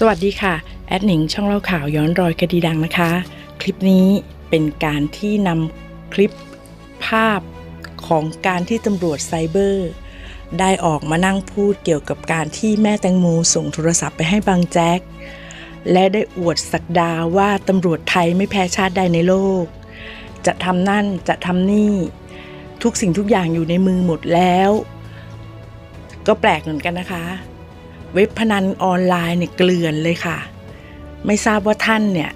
สวัสดีค่ะ แอดหนิงช่องเล่าข่าวย้อนรอยคดีดังนะคะ คลิปนี้เป็นการที่นำคลิปภาพของการที่ตำรวจไซเบอร์ ได้ออกมานั่งพูดเกี่ยวกับการที่แม่แตงโมส่งโทรศัพท์ไปให้บางแจ็ค และได้อวดสักดาว่าตำรวจไทยไม่แพ้ชาติใดในโลก จะทำนั่นจะทำนี่ ทุกสิ่งทุกอย่างอยู่ในมือหมดแล้ว ก็แปลกเหมือนกันนะคะ เว็บพนันออนไลน์เนี่ยเกลื่อนเลยค่ะ ไม่ทราบว่าท่านเนี่ย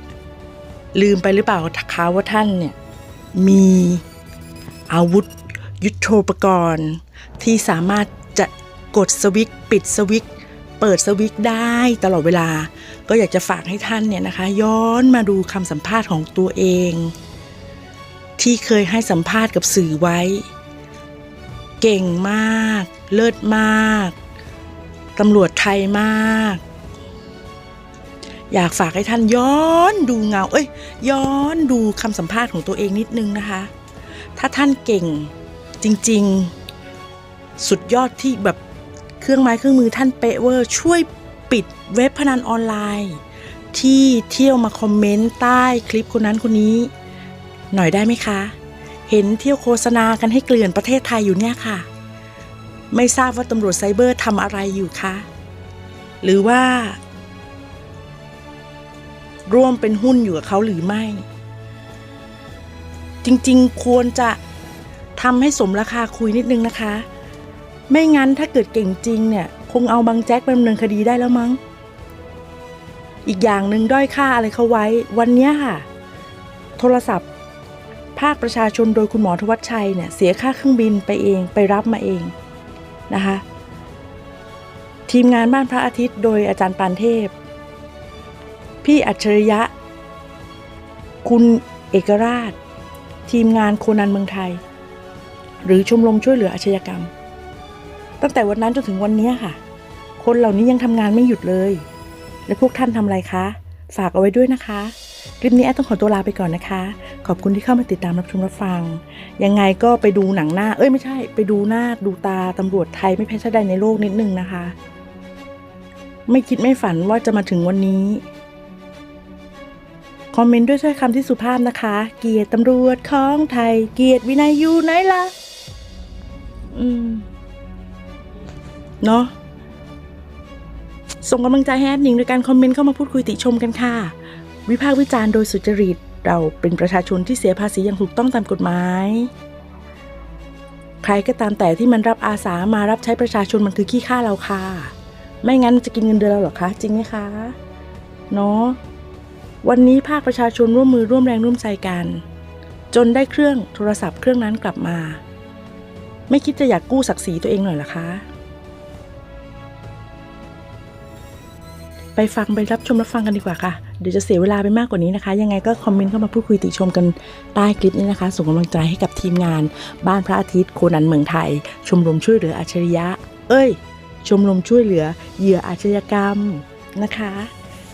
ลืมไปหรือเปล่าคะว่าท่านเนี่ย มีอาวุธยุทโธปกรณ์ ที่สามารถจะกดสวิตปิดสวิตเปิดสวิตได้ตลอดเวลา ก็อยากจะฝากให้ท่านเนี่ยนะคะ ย้อนมาดูคำสัมภาษณ์ของตัวเอง ที่เคยให้สัมภาษณ์กับสื่อไว้ เก่งมาก เลิศมาก ตำรวจไทยมาก อยากฝากให้ท่านย้อนดูเงา เอ้ย ย้อนดูคำสัมภาษณ์ของตัวเองนิดนึงนะคะ ถ้าท่านเก่งจริง ๆ สุดยอดที่แบบเครื่องไม้เครื่องมือท่านเป๊ะเวอร์ ช่วยปิดเว็บพนันออนไลน์ ที่เที่ยวมาคอมเมนต์ใต้คลิปคนนั้นคนนี้ หน่อยได้ไหมคะ เห็นเที่ยวโฆษณากันให้เกลื่อนประเทศไทยอยู่เนี่ยค่ะ ไม่ทราบว่าตำรวจไซเบอร์ทำอะไรอยู่คะ หรือว่า ร่วมเป็นหุ้นอยู่กับเขาหรือไม่ จริงๆ ควรจะทำให้สมราคาคุยนิดนึงนะคะ ไม่งั้นถ้าเกิดเก่งจริงเนี่ย คงเอาบางแจ็คไปดำเนินคดีได้แล้วมั้ง อีกอย่างหนึ่งด้อยค่าอะไรเขาไว้ วันนี้ค่ะ โทรศัพท์ ภาคประชาชนโดยคุณหมอทวัชชัยเนี่ย เสียค่าเครื่องบินไปเองไปรับมาเอง นะคะ ทีมงานบ้านพระอาทิตย์โดยอาจารย์ปานเทพ พี่อัจฉริยะ คุณเอกราช ทีมงานโคนันเมืองไทย หรือชมรมช่วยเหลืออาชญากรรม ตั้งแต่วันนั้นจนถึงวันนี้ค่ะ คนเหล่านี้ยังทำงานไม่หยุดเลย และพวกท่านทำอะไรคะ ฝากเอาไว้ด้วยนะคะ คลิปนี้แอดต้องขอตัวลาไปก่อนนะคะ ขอบคุณที่เข้ามาติดตามรับชมรับฟัง ยังไงก็ไปดูหนังหน้า เอ้ยไม่ใช่ ไปดูหน้าดูตาตำรวจไทยไม่แพ้ชาติใดในโลกนิดนึงนะคะ ไม่คิดไม่ฝันว่าจะมาถึงวันนี้ คอมเมนต์ด้วยถ้อยคำที่สุภาพนะคะ เกียรติตำรวจของไทย เกียรติวินัยอยู่ไหนล่ะ อืม เนาะส่งกำลังใจให้แอดหนิงโดยการคอมเมนต์เข้ามาพูดคุยติชมกันค่ะ วิพากษ์วิจารณ์โดยสุจริต เราเป็นประชาชนที่เสียภาษีอย่างถูกต้องตามกฎหมาย ใครก็ตามแต่ที่มันรับอาสามารับใช้ประชาชนมันคือขี้ข้าเราค่ะ ไม่งั้นจะกินเงินเดือนเราหรอคะ จริงไหมคะ เนาะวันนี้ภาคประชาชนร่วมมือร่วมแรงร่วมใจกัน จนได้เครื่องโทรศัพท์เครื่องนั้นกลับมา ไม่คิดจะอยากกู้ศักดิ์ศรีตัวเองหน่อยหรอคะ ไปฟังไปรับชมรับฟังกันดีกว่าค่ะ เดี๋ยวจะเสียเวลาไปมากกว่านี้นะคะ ยังไงก็คอมเมนต์เข้ามาพูดคุยติชมกันใต้คลิปนี้นะคะ ส่งกำลังใจให้กับทีมงาน บ้านพระอาทิตย์โคนันเมืองไทย ชมรมช่วยเหลืออัจฉริยะ เอ้ย ชมรมช่วยเหลือเหยื่ออาชญากรรมนะคะ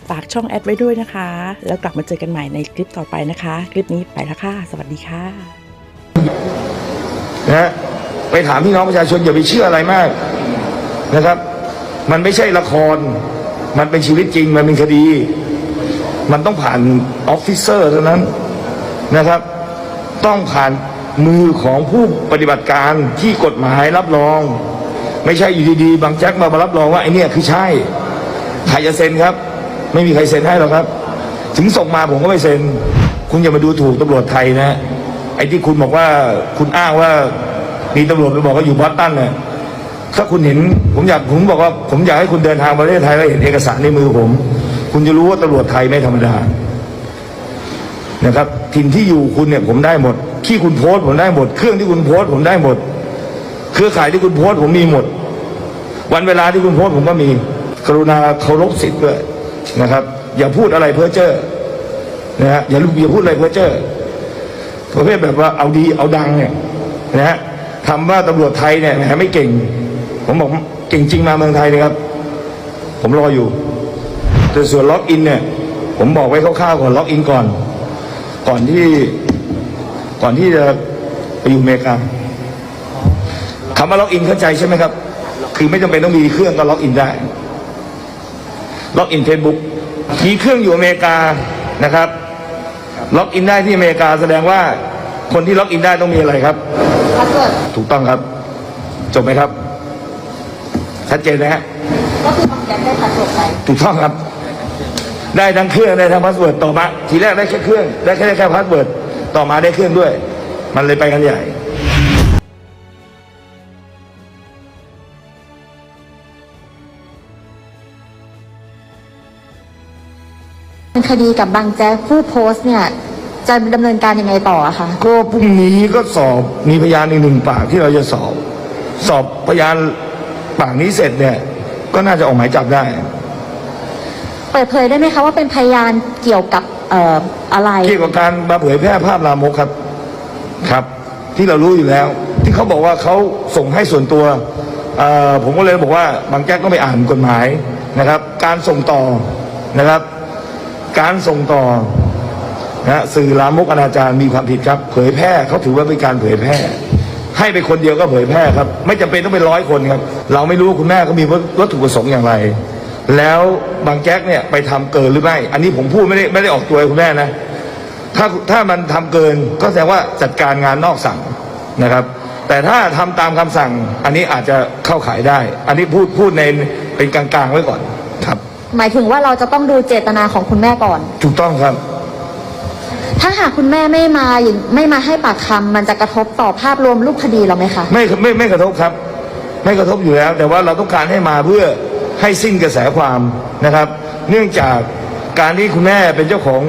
ฝากช่องแอดไว้ด้วยนะคะ แล้วกลับมาเจอกันใหม่ในคลิปต่อไปนะคะ คลิปนี้ไปแล้วค่ะ สวัสดีค่ะนะฮะไปถามพี่น้องประชาชนอย่าไปเชื่ออะไรมากนะครับ มันไม่ใช่ละคร มันเป็นชีวิตจริงมันเป็นคดี มันต้องผ่านออฟฟิเซอร์เท่านั้นนะครับ ต้องผ่านมือของผู้ปฏิบัติการที่กฎหมายรับรอง ไม่ใช่อยู่ดีๆบางแจ็คมารับรองว่าไอ้เนี่ยคือใช่ใครจะเซ็นครับ ไม่มีใครเซ็นให้หรอกครับ ถึงส่งมาผมก็ไม่เซ็น คุณอย่ามาดูถูกตำรวจไทยนะไอ้ที่คุณบอกว่าคุณอ้างว่ามีตำรวจไปบอกว่าอยู่บอสตันเนี่ย ถ้าคุณเห็นผมอยากผมบอกว่าผมอยากให้คุณเดินทางมาประเทศไทยแล้วเห็นเอกสารในมือผม คุณจะรู้ว่าตำรวจไทยไม่ธรรมดานะครับถิ่นที่อยู่คุณเนี่ยผมได้หมดที่คุณโพสต์ผมได้หมด เครื่องที่คุณโพสต์ผมได้หมด เครือข่ายที่คุณโพสต์ผมมีหมด วันเวลาที่คุณโพสต์ผมก็มี กรุณาเคารพสิทธิ์ด้วยนะครับ อย่าพูดอะไรเพ้อเจ้อนะฮะอย่าอย่าพูดอะไรเพ้อเจ้อประเภทแบบว่าเอาดีเอาดังเนี่ยนะฮะทำว่าตำรวจไทยเนี่ยแหมไม่เก่ง ผมบอกเก่งจริงมาเมืองไทยเลยครับ ผมรออยู่ แต่ส่วนล็อกอินเนี่ย ผมบอกไว้คร่าวๆก่อนล็อกอินก่อน ก่อนที่ก่อนที่จะไปอยู่อเมริกาคำว่าล็อกอินเข้าใจใช่ไหมครับ คือไม่จำเป็นต้องมีเครื่องก็ล็อกอินได้ ล็อกอินเฟซบุ๊กมีเครื่องอยู่อเมริกานะครับล็อกอินได้ที่อเมริกาแสดงว่าคนที่ล็อกอินได้ต้องมีอะไรครับพาสเวิร์ดถูกต้องครับ จบไหมครับ ชัดเจนนะฮะก็คือบางแจ็คได้พาสเวิร์ดไปถูกต้องครับ ได้ทั้งเครื่องได้ทั้งพาสเวิร์ดต่อมา ทีแรกได้แค่เครื่อง ได้แค่แค่พาสเวิร์ดต่อมาได้เครื่องด้วย มันเลยไปกันใหญ่เป็นคดีกับบางแจ๊กผู้โพสต์เนี่ย จะดำเนินการยังไงต่ออะคะก็พรุ่งนี้ก็สอบมีพยานอีกหนึ่งปากที่เราจะสอบ สอบพยาน ปากนี้เสร็จเนี่ย ก็น่าจะออกหมายจับได้ เปิดเผยได้ไหมคะว่าเป็นพยานเกี่ยวกับเอ่ออะไร เกี่ยวกับการมาเผยแพร่ภาพลามกครับ ครับ ที่เรารู้อยู่แล้ว ที่เขาบอกว่าเขาส่งให้ส่วนตัวเอ่อผมก็เลยบอกว่าบางแจ๊กก็ไปอ่านกฎหมายนะครับ การส่งต่อนะครับ การส่งต่อนะฮะสื่อลามกอนาจารมีความผิดครับ เผยแพร่เขาถือว่าเป็นการเผยแพร่ ให้ไปคนเดียวก็เผยแพร่ครับ ไม่จำเป็นต้องเป็นร้อยคนครับ เราไม่รู้ว่าคุณแม่เขามีวัตถุประสงค์อย่างไร แล้วบางแจ๊กเนี่ยไปทำเกินหรือไม่ อันนี้ผมพูดไม่ได้ไม่ได้ออกตัวให้คุณแม่นะ ถ้าถ้ามันทำเกินก็แสดงว่าจัดการงานนอกสั่งนะครับ แต่ถ้าทำตามคำสั่ง อันนี้อาจจะเข้าขายได้ อันนี้พูดพูดในเป็นกลางๆไว้ก่อนครับ หมายถึงว่าเราจะต้องดูเจตนาของคุณแม่ก่อน ถูกต้องครับ ถ้าหากคุณแม่ไม่มาอย่างไม่มาให้ปากคำมันจะกระทบต่อภาพรวมรูปคดีเราไหมคะ ไม่ไม่ไม่กระทบครับ ไม่กระทบอยู่แล้ว แต่ว่าเราต้องการให้มาเพื่อให้สิ้นกระแสความนะครับ เนื่องจากการที่คุณแม่เป็นเจ้าของ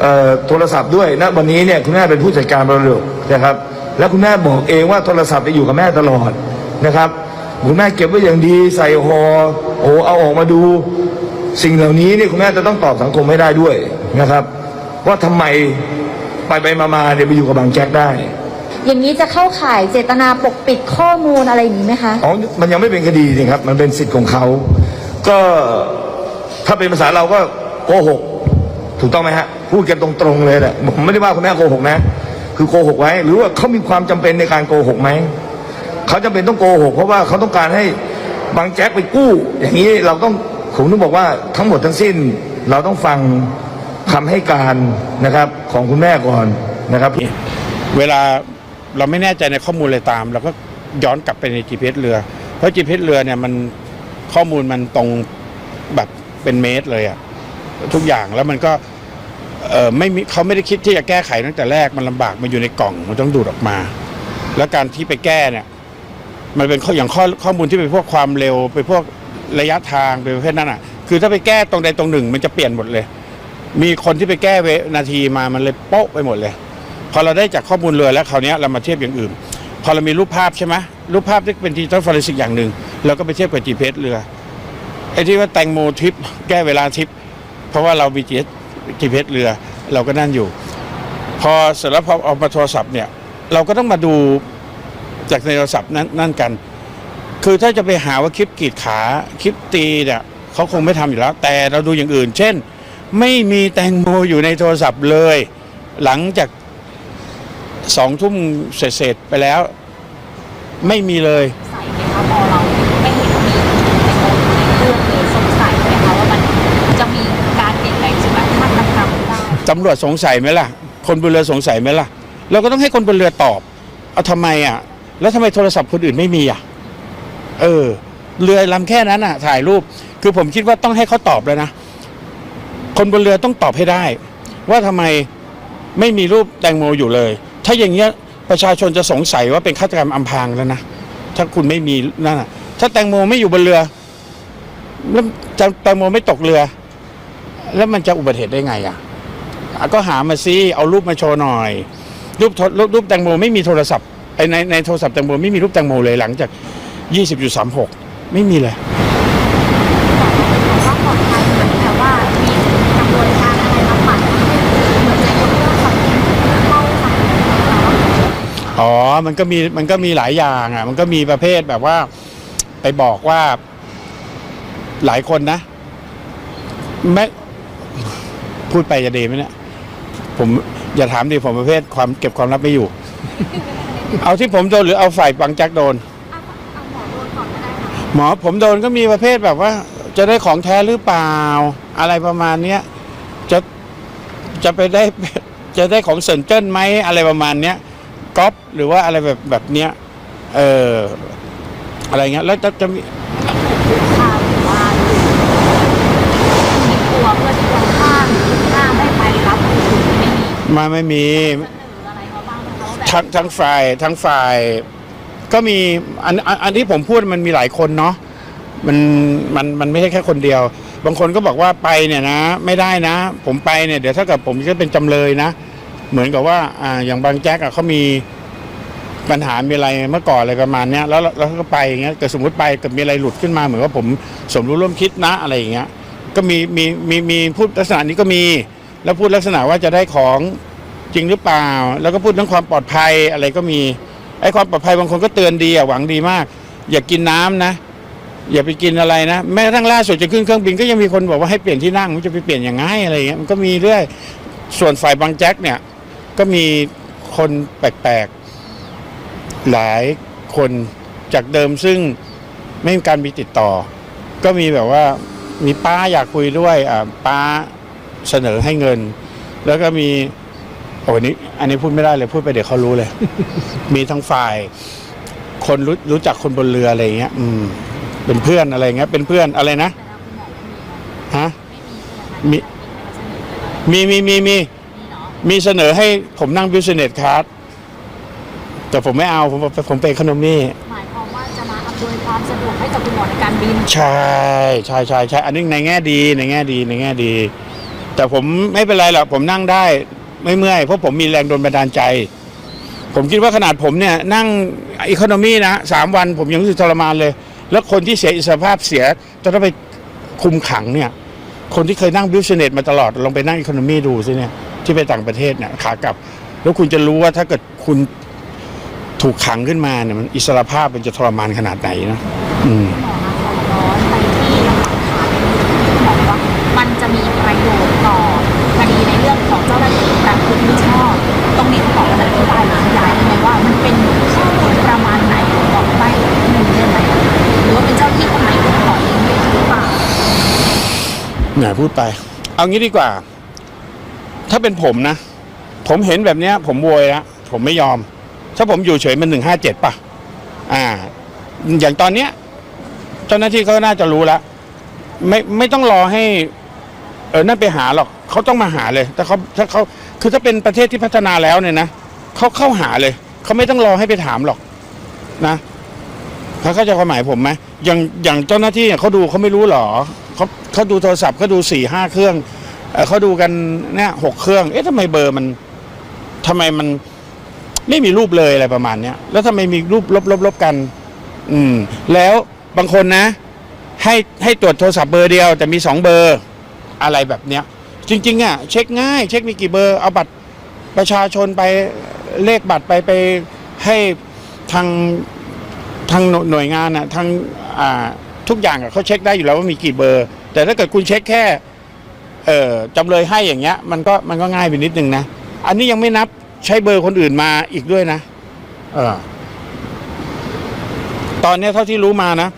เออโทรศัพท์ด้วยณวันนี้เนี่ยคุณแม่เป็นผู้จัดการมรดกนะครับ แล้วคุณแม่บอกเองว่าโทรศัพท์จะอยู่กับแม่ตลอดนะครับคุณแม่เก็บไว้อย่างดีใส่หอโอ้เอาออกมาดู สิ่งเหล่านี้เนี่ยคุณแม่จะต้องตอบสังคมให้ได้ด้วยนะครับ ว่าทำไมไปไปมามาเนี่ยไปอยู่กับบางแจ็คได้อย่างนี้จะเข้าข่ายเจตนาปกปิดข้อมูลอะไรอย่างนี้ไหมคะ อ๋อมันยังไม่เป็นคดีนี่ครับ มันเป็นสิทธิ์ของเขา ก็ถ้าเป็นภาษาเราก็โกหก ถูกต้องไหมฮะ พูดกันตรงๆเลยแหละผมไม่ได้ว่าคุณแม่โกหกนะ คือโกหกไว้ หรือว่าเขามีความจำเป็นในการโกหกไหม เขาจำเป็นต้องโกหก เพราะว่าเขาต้องการให้บางแจ็คไปกู้ อย่างนี้เราต้องผมต้องบอกว่าทั้งหมดทั้งสิ้น เราต้องฟัง คำให้การนะครับของคุณแม่ก่อนนะครับ เวลาเราไม่แน่ใจในข้อมูลอะไรตามเราก็ย้อนกลับไปใน GPS เรือ เพราะ GPS เรือเนี่ยมันข้อมูลมันตรงแบบเป็นเมตรเลยอะทุกอย่างแล้วมันก็เออไม่มีเขาไม่ได้คิดที่จะแก้ไขตั้งแต่แรกมันลำบากมันอยู่ในกล่องมันต้องดูดออกมา แล้วการที่ไปแก้เนี่ย มันเป็นข้ออย่างข้อข้อมูลที่เป็นพวกความเร็วไปพวกระยะทางเป็นประเภทนั้นอะ คือถ้าไปแก้ตรงใดตรงหนึ่ง มันจะเปลี่ยนหมดเลย มีคนที่ไปแก้เวนาทีมามันเลยโป๊ะไปหมดเลย พอเราได้จากข้อมูลเรือแล้วคราวนี้เรามาเทียบอย่างอื่น พอเรามีรูปภาพใช่ไหมรูปภาพที่เป็นดิจิตอลฟอเรนซิกอย่างหนึ่งเราก็ไปเทียบกับ GPS เรือไอ้ที่ว่าแตงโมทริปแก้เวลาทริป เพราะว่าเรามี GPS GPS เรือ เราก็นั่นอยู่ พอเสร็จแล้วพอเอามาโทรศัพท์เนี่ยเราก็ต้องมาดูจากในโทรศัพท์นั้นนั่นกัน คือถ้าจะไปหาว่าคลิปกีดขาคลิปตีเนี่ยเขาคงไม่ทำอยู่แล้ว แต่เราดูอย่างอื่น เช่น ไม่มีแตงโมอยู่ในโทรศัพท์เลย หลังจากสองทุ่มเสร็จไปแล้ว ไม่มีเลย ใส่ไหมคะพอเราไม่เห็นมีในเรื่องเลยสงสัยไหมคะว่ามันจะมีการเปลี่ยนแปลงชีวิตฆาตกรรมได้ตำรวจสงสัยไหมล่ะ คนบนเรือสงสัยไหมล่ะ เราก็ต้องให้คนบนเรือตอบ เอาทำไมอะ แล้วทำไมโทรศัพท์คนอื่นไม่มีอะ เออ เรือลำแค่นั้นอะ ถ่ายรูป คือผมคิดว่าต้องให้เขาตอบแล้วนะ คนบนเรือต้องตอบให้ได้ ว่าทำไมไม่มีรูปแตงโมอยู่เลย ถ้าอย่างเงี้ยประชาชนจะสงสัยว่าเป็นฆาตกรรมอำพรางแล้วนะถ้าคุณไม่มีนั่นนะถ้าแตงโมไม่อยู่บนเรือแล้วแตงโมไม่ตกเรือ แล้วมันจะอุบัติเหตุได้ไงอะอะก็หามาซิเอารูปมาโชว์หน่อยรูปโทรรูปรูปแตงโมไม่มีโทรศัพท์ในในโทรศัพท์แตงโมไม่มีรูปแตงโมเลยหลังจาก 20.36 ไม่มีเลย ก็ปลอดภัยเหมือนแต่ว่ามีกระบวนการอะไรบำบัดเหมือนจะยกเลิกความผิดเข้าฝั่งเรา อ๋อมันก็มีมันก็มีหลายอย่างอะ มันก็มีประเภทแบบว่าไปบอกว่าหลายคนนะแม่พูดไปจะดีไหมเนี่ยผมอย่าถามดิผมประเภทความเก็บความลับไม่อยู่ เอาที่ผมโดนหรือเอาฝ่ายบางแจ็คโดน เอาเอาหมอโดนก่อนก็ได้ค่ะหมอผมโดนก็มีประเภทแบบว่า จะได้ของแท้หรือเปล่า อะไรประมาณเนี้ยจะจะไปได้จะได้ของเซินเจิ้นไหมอะไรประมาณเนี้ย ก๊อปหรือว่าอะไรแบบแบบเนี้ยเอออะไรเงี้ยแล้วจะจะมีข่าวหรือว่ามีตัวเพื่อที่จะข้ามข้ามได้ไปรับถึงไม่มีมาไม่มี เสนออะไรมาบ้างไหมคะว่าแบบทั้งทั้งฝ่ายทั้งฝ่ายก็มีอันอันอันที่ผมพูดมันมีหลายคนเนาะมันมันมันไม่ใช่แค่คนเดียว บางคนก็บอกว่าไปเนี่ยนะ ไม่ได้นะ ผมไปเนี่ยเดี๋ยวถ้าเกิดผมจะเป็นจำเลยนะ เหมือนกับว่าอ่าอย่างบางแจ๊กอะเขามีปัญหามีอะไรเมื่อก่อนอะไรประมาณเนี้ยแล้วแล้วเขาก็ไปอย่างเงี้ยเกิดสมมติไปเกิดมีอะไรหลุดขึ้นมา เหมือนว่าผมสมรู้ร่วมคิดนะอะไรอย่างเงี้ยก็มีมีมีมีพูดลักษณะนี้ก็มี แล้วพูดลักษณะว่าจะได้ของจริงหรือเปล่า แล้วก็พูดเรื่องความปลอดภัยอะไรก็มีไอ้ความปลอดภัยบางคนก็เตือนดีอะหวังดีมาก อย่ากินน้ำนะ อย่าไปกินอะไรนะแม้กระทั่งล่าสุดจะขึ้นเครื่องบินก็ยังมีคนบอกว่าให้เปลี่ยนที่นั่งมันจะไปเปลี่ยนอย่างไงอะไรอย่างเงี้ยมันก็มีเรื่อยส่วนฝ่ายบางแจ็คเนี่ย ก็มีคนแปลกๆ หลายคนจากเดิมซึ่งไม่มีการมีติดต่อ ก็มีแบบว่ามีป้าอยากคุยด้วยอ่าป้าเสนอให้เงิน แล้วก็มีโอ้ยนี่อันนี้พูดไม่ได้เลยพูดไปเดี๋ยวเขารู้เลย มีทั้งฝ่าย คนรู้รู้จักคนบนเรืออะไรอย่างเงี้ย อืม เป็นเพื่อนอะไรเงี้ย เป็นเพื่อนอะไรนะฮะมีมีมีมีมี มีเสนอให้ผมนั่งบิสเนสคลาสแต่ผมไม่เอาผมผมเป็นขนมนี่หมายความว่าจะมาอำนวยความสะดวกให้กับคุณหมอในการบิน ใช่ใช่ใช่ใช่อันนี้ในแง่ดีในแง่ดีในแง่ดี แต่ผมไม่เป็นไรหรอกผมนั่งได้ไม่เมื่อยเพราะผมมีแรงโดนบันดาลใจ ผมคิดว่าขนาดผมเนี่ยนั่งอีโคโนมีนะสามวันผมยังรู้สึกทรมานเลย แล้วคนที่เสียอิสรภาพเสียจะต้องไปคุมขังเนี่ย คนที่เคยนั่งบิวเนสมาตลอดลองไปนั่งอีโคโนมีดูสิเนี่ย ที่ไปต่างประเทศเนี่ยขากลับ แล้วคุณจะรู้ว่าถ้าเกิดคุณถูกขังขึ้นมาเนี่ยมันอิสรภาพมันจะทรมานขนาดไหนนะอืมหมอมาขอร้อนไปที่หลักฐานหมอบอกว่ามันจะมีประโยชน์ต่อคดีในเรื่องของเจ้าหน้าที่ประพฤติมิชอบ ตรงนี้คุณหมอจะอธิบายหรือขยายยังไงว่ามันเป็นข้อมูลประมาณไหนบอกได้หนึ่งได้ไหมหรือว่าเป็นเจ้าที่คนไหนของขอเองหรือเปล่าไหนพูดไป เอางี้ดีกว่า ถ้าเป็นผมนะ ผมเห็นแบบเนี้ย ผมโวยแล้วผมไม่ยอม ถ้าผมอยู่เฉยมันหนึ่งห้าเจ็ดป่ะ อ่า อย่างตอนเนี้ย เจ้าหน้าที่เขาน่าจะรู้แล้วไม่ไม่ต้องรอให้ เออนั่นไปหาหรอกเขาต้องมาหาเลยถ้าเขาถ้าเขาคือถ้าเป็นประเทศที่พัฒนาแล้วเนี่ยนะเขาเข้าหาเลยเขาไม่ต้องรอให้ไปถามหรอก นะเขาเข้าใจความหมายผมไหมอย่างอย่างเจ้าหน้าที่เนี่ยเขาดูเขาไม่รู้หรอเขาเขาดูโทรศัพท์เขาดูสี่ห้าเครื่อง เขาดูกันเนี่ยหกเครื่อง เอ๊ะทำไมเบอร์มันทำไมมันไม่มีรูปเลยอะไรประมาณเนี้ยแล้วทำไมมีรูปลบลบลบกัน อืม แล้วบางคนนะ ให้ให้ตรวจโทรศัพท์เบอร์เดียว แต่มีสองเบอร์อะไรแบบเนี้ย จริง ๆ อะ เช็คง่าย เช็คมีกี่เบอร์เอาบัตรประชาชนไปเลขบัตรไปไปให้ทางทางหน่วยงานอะทางอ่าทุกอย่างอะเขาเช็คได้อยู่แล้วว่ามีกี่เบอร์ แต่ถ้าเกิดคุณเช็คแค่ เอ่อจำเลยให้อย่างเงี้ยมันก็มันก็ง่ายไปนิดนึงนะ อันนี้ยังไม่นับใช้เบอร์คนอื่นมาอีกด้วยนะ เออ ตอนเนี้ยเท่าที่รู้มานะ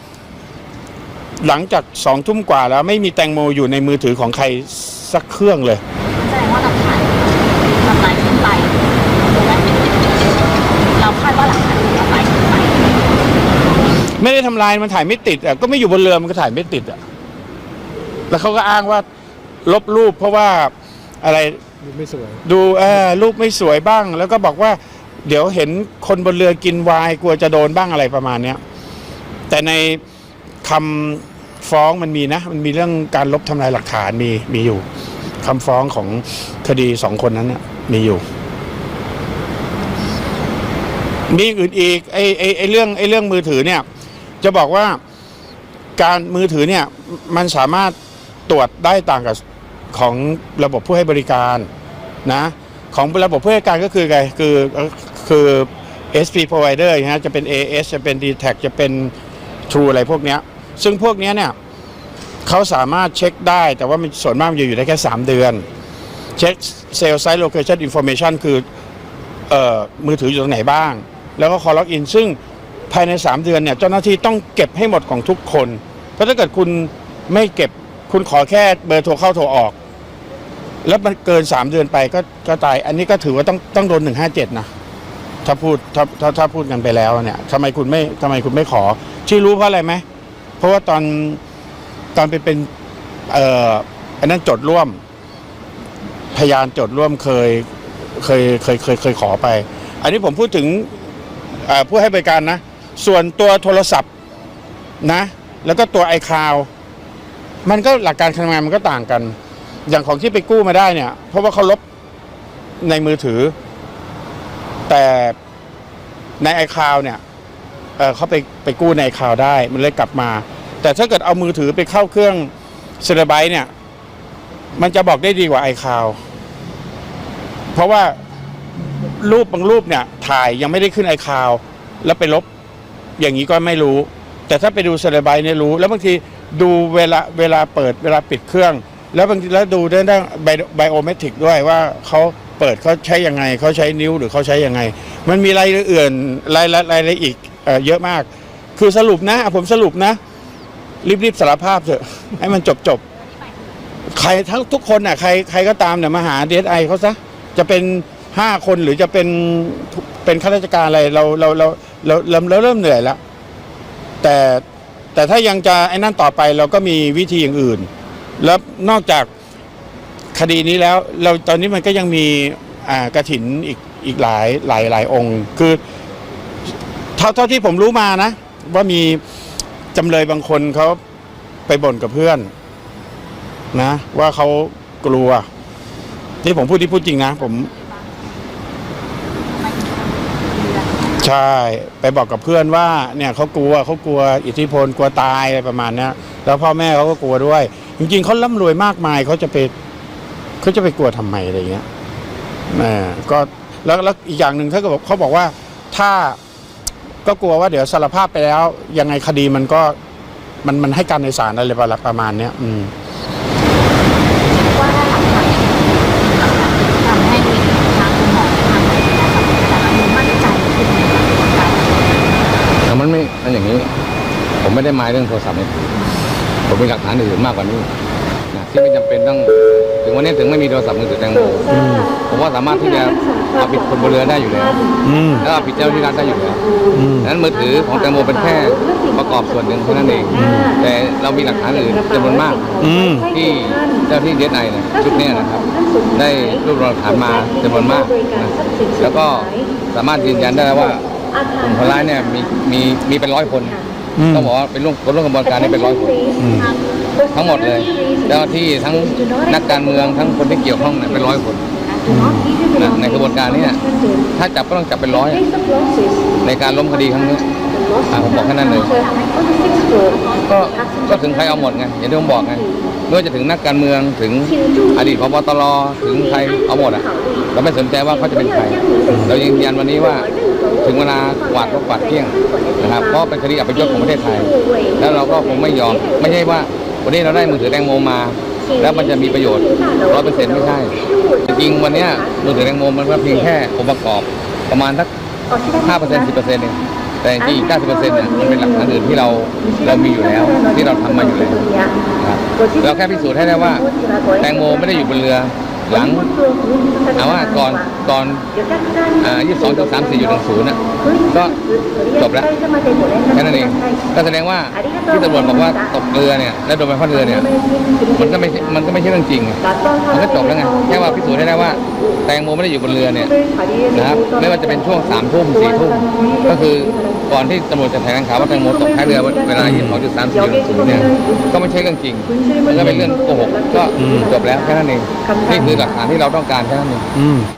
หลังจากสองทุ่มกว่าแล้ว ไม่มีแตงโมอยู่ในมือถือของใครสักเครื่องเลย แสดงว่าหลักฐานทำลายทิ้งไปถูกไหมเราคาดว่าหลักฐานถูกทำลายทิ้งไปไม่ได้ทำลายมันถ่ายไม่ติดอะก็ไม่อยู่บนเรือมันก็ถ่ายไม่ติดอะแล้วเขาก็อ้างว่า ลบรูปเพราะว่าอะไรไม่สวย ดูเออรูปไม่สวยบ้าง แล้วก็บอกว่า เดี๋ยวเห็นคนบนเรือกินไวน์กลัวจะโดนบ้างอะไรประมาณเนี้ยแต่ในคำฟ้องมันมีนะ มันมีเรื่องการลบทำลายหลักฐานมีมีอยู่คำฟ้องของคดีสองคนนั้นเนี่ยมีอยู่ มีอื่นอีกไอ้ไอ้ไอ้เรื่องไอ้เรื่องมือถือเนี่ย จะบอกว่าการมือถือเนี่ย มันสามารถตรวจได้ต่างกับ ของระบบผู้ให้บริการนะของระบบผู้ให้บริการก็คือไงคือคือ SP provider นะฮะจะเป็น AS จะเป็น d t แทจะเป็น True อะไรพวกเนี้ยซึ่งพวกเนี้ยเนี่ยเขาสามารถเช็คได้แต่ว่ามันส่วนมากมันอยู่ได้แค่ 3 เดือน เช็ค Cell Site Location Information คือเอ่อมือถืออยู่ตรงไหนบ้าง แล้วก็คอล็อกอินซึ่งภายใน 3 เดือนเนี่ยเจ้าหน้าที่ต้องเก็บให้หมดของทุกคน เพราะถ้าเกิดคุณไม่เก็บคุณขอแค่เบอร์โทรเข้าโทรออก แล้วมันเกินสามเดือนไปก็ก็ตาย อันนี้ก็ถือว่าต้องต้องโดนหนึ่งห้าเจ็ดนะ ถ้าพูดถ้าถ้าถ้าพูดกันไปแล้วเนี่ยทำไมคุณไม่ทำไมคุณไม่ขอ ที่รู้เพราะอะไรไหมเพราะว่าตอนตอนไปเป็นเอ่ออันนั้นจดร่วม พยานจดร่วมเคยเคยเคยเคยเคยขอไป อันนี้ผมพูดถึงเอ่อผู้ให้บริการนะ ส่วนตัวโทรศัพท์นะ แล้วก็ตัวไอคาวมันก็หลักการทำงานมันก็ต่างกัน อย่างของที่ไปกู้มาได้เนี่ย เพราะว่าเขาลบในมือถือ แต่ในไอคาวเนี่ยเเขาไปไปกู้ในไอคาวได้ มันเลยกลับมา แต่ถ้าเกิดเอามือถือไปเข้าเครื่องเซเลไบเนี่ย มันจะบอกได้ดีกว่าไอคาวเพราะว่ารูปบางรูปเนี่ย ถ่ายยังไม่ได้ขึ้นไอคาวแล้วไปลบอย่างนี้ก็ไม่รู้ แต่ถ้าไปดูเซเลไบเนี่ยรู้ แล้วบางทีดูเวลาเวลาเปิดเวลาปิดเครื่อง แล้วบางทีแล้วดูได้ด้านไบโอเมตริกด้วยว่าเขาเปิดเขาใช้ยังไงเขาใช้นิ้วหรือเขาใช้ยังไง มันมีรายละเอียดรายละรายละเอียดเอ่อเยอะมาก คือสรุปนะผมสรุปนะ รีบๆสารภาพเถอะ ให้มันจบจบๆใครทั้งทุกคนน่ะใครใครก็ตามเนี่ยมาหาเดไอเขาซะจะเป็นห้าคนหรือจะเป็นเป็นข้าราชการอะไรเราเราเราเราเราเราเริ่มเหนื่อยแล้วแต่แต่ถ้ายังจะไอ้นั่นต่อไปเราก็มีวิธีอย่างอื่น แล้วนอกจากคดีนี้แล้ว เราตอนนี้มันก็ยังมีอ่ากระถินอีกอีกหลายหลายหลายองค์ คือเท่าเท่าที่ผมรู้มานะ ว่ามีจำเลยบางคนเขาไปบ่นกับเพื่อนนะ ว่าเขากลัว ที่ผมพูดที่พูดจริงนะ ผม ใช่ ไปบอกกับเพื่อนว่า เนี่ยเขากลัวเขากลัวอิทธิพลกลัวตายอะไรประมาณเนี้ยแล้วพ่อแม่เขาก็กลัวด้วย จริงๆเขาร่ำรวยมากมายเขาจะไปเขาจะไปกลัวทำไมอะไรเงี้ยแหมก็แล้วแล้วอีกอย่างหนึ่งถ้าเกิดเขาบอกว่าถ้าก็กลัวว่าเดี๋ยวสารภาพไปแล้ว ยังไงคดีมันก็มันมันให้การในศาลอะไรประมาณเนี้ยอืมว่าถ้าหลักฐานเนี่ยทำให้ทางคุณหมอทางแต่ละมุมมั่นใจขึ้นในการแต่มันไม่มันอย่างนี้ ผมไม่ได้หมายเรื่องโทรศัพท์นี่ ผมมีหลักฐานอื่นมากกว่านี้นะที่ไม่จำเป็นต้องถึงวันนี้ถึงไม่มีโทรศัพท์มือถือแตงโมผมว่าสามารถที่จะเอาผิดคนบนเรือได้อยู่แล้วอืมแล้วเอาผิดเจ้าหน้าที่รัฐได้อยู่แล้วอืม ดังนั้นมือถือของแตงโมเป็นแค่ประกอบส่วนหนึ่งเท่านั้นเอง แต่เรามีหลักฐานอื่นจำนวนมาก อืม ที่เจ้าที่เดไอเนี่ยชุดเนี้ยนะครับ ได้รวบรวมหลักฐานมาจำนวนมากนะแล้วก็สามารถยืนยันได้แล้วว่ากลุ่มคนร้ายเนี่ยมีมีมีเป็นร้อยคนอืม ต้องบอกว่าเป็นร่วมคนร่วมกระบวนการนี้เป็นร้อยคนทั้งหมดเลยเจ้าหน้าที่ทั้งนักการเมืองทั้งคนที่เกี่ยวข้องเนี่ยเป็นร้อยคนนะในกระบวนการนี้เนี่ยถ้าจับก็ต้องจับเป็นร้อยอะในการล้มคดีครั้งนี้อะผมบอกแค่นั้นเลยก็ก็ถึงใครเอาหมดไงอย่างที่ผมบอกไงไม่ว่าจะถึงนักการเมืองถึงอดีตพบตรถึงใครเอาหมดอะ เราไม่สนใจว่าเขาจะเป็นใคร เรายืนยันวันนี้ว่า ถึงเวลากวาดก็กวาดเกลี้ยง นะครับเพราะเป็นคดีอัปยศของประเทศไทย แล้วเราก็คงไม่ยอม ไม่ใช่ว่าวันนี้เราได้มือถือแตงโมมา แล้วมันจะมีประโยชน์ร้อยเปอร์เซ็นต์ไม่ใช่ จริงๆวันเนี้ยมือถือแตงโมมันก็เพียงแค่องค์ประกอบประมาณสักห้าเปอร์เซ็นต์สิบเปอร์เซ็นต์เองแต่จริงๆอีกเก้าสิบเปอร์เซ็นต์เนี่ยมันเป็นหลักฐานอื่นที่เราเรามีอยู่แล้วที่เราทำมาอยู่แล้วนะครับเราแค่พิสูจน์ให้ได้ว่า แตงโมไม่ได้อยู่บนเรือ หลังเอาว่าก่อนก่อนอ่ายี่สิบสองจุดสามสี่จุดหนึ่งศูนย์น่ะก็จบแล้วแค่นั้นเองก็แสดงว่าที่ตำรวจบอกว่าตกเรือเนี่ยและโดนใบพัดเรือเนี่ยมันก็ไม่มันก็ไม่ใช่เรื่องจริงมันก็จบแล้วไงแค่ว่าพิสูจน์ให้ได้ว่า แตงโมไม่ได้อยู่บนเรือเนี่ยนะครับไม่ว่าจะเป็นช่วงสามทุ่มสี่ทุ่มก็คือ ก่อนที่ตำรวจจะแถลงข่าวว่าแตงโมตกท้ายเรือเวลา22.3 4เนี่ยก็ไม่ใช่เรื่องจริงมันก็เป็นเรื่องโกหกก็จบแล้วแค่นั้นเองนี่คือหลักฐานที่เราต้องการแค่นั้นเองอืม